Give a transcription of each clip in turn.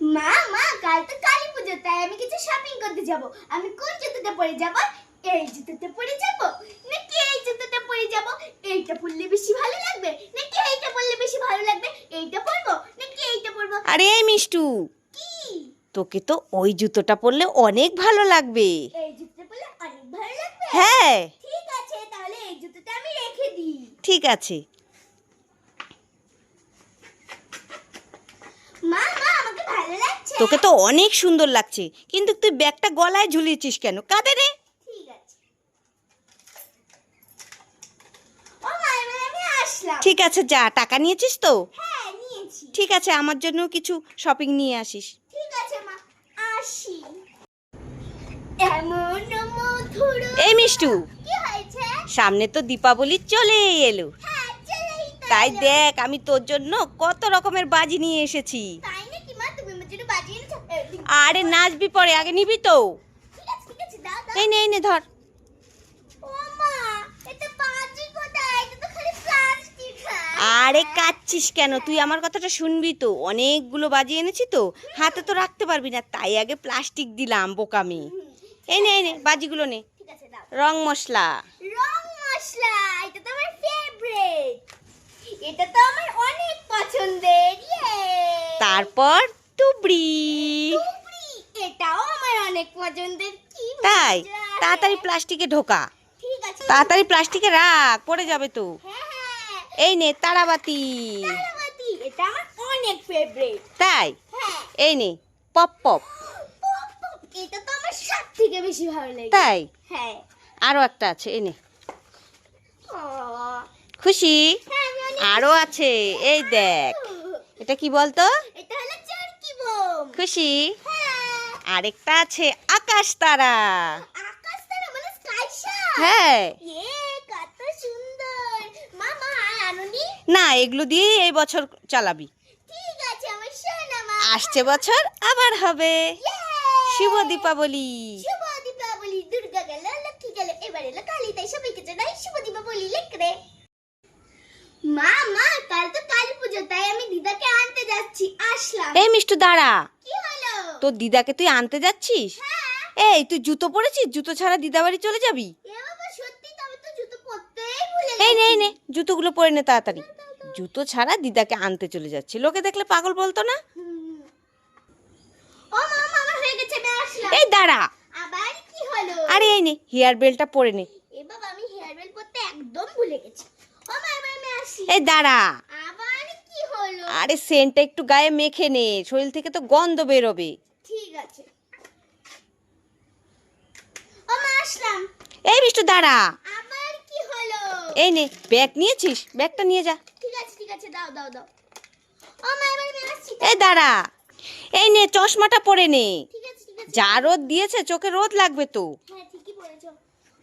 মা মা কাল তো কালী পুজো তাই আমি কিছু শপিং করতে যাব। আমি কোন জুতোটা পরে যাব? এই জুতোটা পরে যাব? নাকি এই জুতোটা পরে যাব? এইটা পরলে বেশি ভালো লাগবে? নাকি এইটা পরলে বেশি ভালো লাগবে? এইটা পরবো? নাকি এইটা পরবো? আরে মিষ্টু। কি? তোকে তো ওই জুতোটা পরলে অনেক ভালো লাগবে। এই জুতোটা পরলে অনেক ভালো লাগবে? হ্যাঁ। ঠিক আছে তাহলে এই জুতোটা আমি রেখে দিই। ঠিক আছে মা মা আমাকে ভালো লাগছে তোকে তো অনেক সুন্দর লাগছে। কিন্তু তুই ব্যাগটা গলায় ঝুলিয়েছিস কেন? কাঁদে রে। ঠিক আছে যা টাকা নিয়েছিস তো? হ্যাঁ ঠিক আছে আমার জন্য কিছু শপিং নিয়ে আসিস। এই মিষ্টু সামনে তো দীপাবলি চলে এলো। হ্যাঁ তাই দেখ আমি তোর জন্য কত রকমের বাজি নিয়ে এসেছি তাই নাকি মা তুমি আমার জন্য বাজিয়ে এনেছো এ, ঠিক আরে নাচবি পরে আগে নিবি তো। এই নে এই নে ধর। আরে কাচ্ছিস কেন? তুই আমার কথাটা শুনবি তো। অনেকগুলো বাজি এনেছি তো। হাতে তো রাখতে পারবি না। তাই আগে প্লাস্টিক দিলাম বোকামি। এই নে এই নে বাজিগুলো নে। রং মশলা। রং মশলা এটা তো আমার ফেভারিট এটা তো আমার অনেক পছন্দের তারপর তুবড়ি। অনেক পছন্দের কি তাই? তাড়াতাড়ি প্লাস্টিকে ঢোকা। তাড়াতাড়ি প্লাস্টিকে রাখ পড়ে যাবে তো। হ্যাঁ হ্যাঁ। এই নে তারাবাতি। তারাবাতি, এটা আমার অনেক ফেভারিট তাই? হ্যাঁ। এই নে পপ পপ। পপ, পপ, এটা তো আমার সব থেকে বেশি ভালো লাগে। তাই? হ্যাঁ। আরও একটা আছে এই নে। খুশি? আরও আছে এই দেখ। এটা কি বলতো? এটা হলো চারকি বোম। খুশি? আরেকটা আছে আকাশ তারা। আকাশ তারা মানে স্কাই হ্যাঁ। কত সুন্দর। মামা আনুনি? না এগুলো দিয়েই এই বছর চালাবি। ঠিক আছে আমার সোনা মা। আসছে বছর আবার হবে। শুভ দীপাবলি। শুভ দীপাবলি দুর্গা গেল লক্ষ্মী গেল এবার এলো কালী তাই সবাইকে জানাই শুভ দীপাবলি লেখরে মা মা কাল তো কালী পুজো তাই আমি দিদাকে আনতে যাচ্ছি আসলাম। এই মিষ্টু দাঁড়া। তোর দিদাকে তুই আনতে যাচ্ছিস? হ্যাঁ। এই তুই জুতো পরেছিস? জুতো ছাড়া দিদা বাড়ি চলে যাবি? এই নে এই নে জুতোগুলো পরে নে তাড়াতাড়ি। জুতো ছাড়া দিদাকে আনতে চলে যাচ্ছে। লোকে দেখলে পাগল বলতো না? ও মামা গেছে এই দাঁড়া। আবার কি হলো? আরে এই নে হেয়ার বেলটা পরে নে। এ বাবা আমি হেয়ার বেল পরতে একদম ভুলে গেছি। ও মা আমি আসি। এই দাঁড়া। আবার কি হলো? আরে সেন্টটা একটু গায়ে মেখে নে শরীর থেকে তো গন্ধ বেরোবে। ঠিক আছে। ও মা আসলাম। এই মিষ্টু দাঁড়া। আবার কি হলো? এই নে ব্যাগ নিয়েছিস? ব্যাগটা নিয়ে যা। ঠিক আছে ঠিক আছে দাও দাও দাও। ও মা এবার আমি আসছি। এই দাঁড়া। এই নে চশমাটা পরে নে। ঠিক আছে ঠিক আছে। যা রোদ দিয়েছে চোখে রোদ লাগবে তো। হ্যাঁ ঠিকই বলেছ।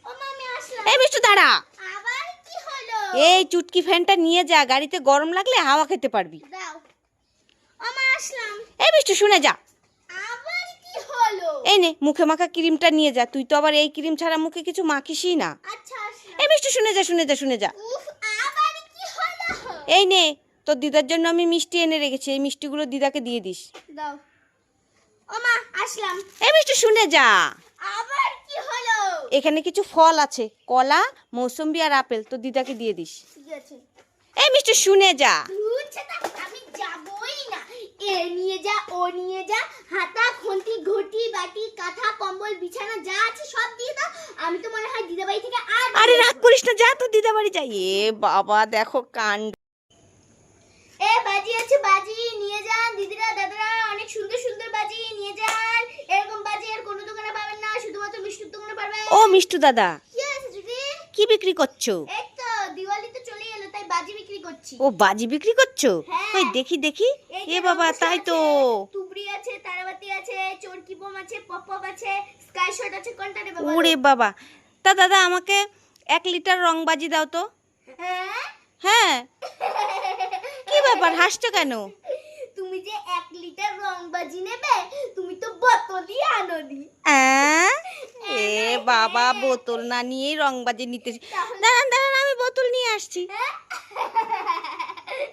ও মা আমি আসলাম। এই মিষ্টু দাঁড়া। আবার কি হলো? এই চুটকি ফ্যানটা নিয়ে যা গাড়িতে গরম লাগলে হাওয়া খেতে পারবি। দাও। ও মা আসলাম। এই মিষ্টু শুনে যা। এই নে মুখে মাখা ক্রিমটা নিয়ে যা। তুই তো আবার এই ক্রিম ছাড়া মুখে কিছু মাখিসই না। আচ্ছা এই মিষ্টি শুনে যা শুনে যা শুনে যা। এই নে তোর দিদার জন্য আমি মিষ্টি এনে রেখেছি। এই মিষ্টিগুলো দিদাকে দিয়ে দিস। দাও। আসলাম। এই মিষ্টি শুনে যা। আবার কি হলো? এখানে কিছু ফল আছে। কলা মৌসম্বি আর আপেল। তো দিদাকে দিয়ে দিস। ঠিক আছে। এই মিষ্টি শুনে যা আমি যাবই না। এ নিয়ে যা ও নিয়ে যা। হাতা খুন্তি ঘটি বাটি কাঁথা কম্বল বিছানা যা আছে সব দিয়ে দাও। আমি তো মনে হয় দিদাবাড়ি থেকে আর আরে রাগ করিস না যা তোর দিদা বাড়ি যাই। এ বাবা দেখো কাণ্ড। এ বাজি আছে বাজি নিয়ে যান। দিদিরা দাদারা অনেক সুন্দর সুন্দর বাজি নিয়ে যান। এরকম বাজি আর কোনো দোকানে পাবেন না শুধুমাত্র মিষ্টির দোকানে পাবেন ও মিষ্টু দাদা। কি বিক্রি করছ এই তো দিওয়ালি তো চলে এলো তাই বাজি বিক্রি করছি। ও বাজি বিক্রি করছ? হ্যাঁ। ওই দেখি দেখি। এ বাবা তাই তো। তুবড়ি আছে তারাবাতি আছে চরকি বোম আছে পপ পপ আছে স্কাই শট আছে কোনটা নেবে বলো? ওরে বাবা। তা দাদা আমাকে এক লিটার রং বাজি দাও তো। হ্যাঁ? হ্যাঁ। কি ব্যাপার? হাসছো কেন? তুমি যে এক লিটার রং বাজি নেবে তুমি তো বোতলই আনোনি? এ বাবা বোতল না নিয়েই রং বাজি নিতে দাঁড়ান দাঁড়ান আমি বোতল নিয়ে আসছি।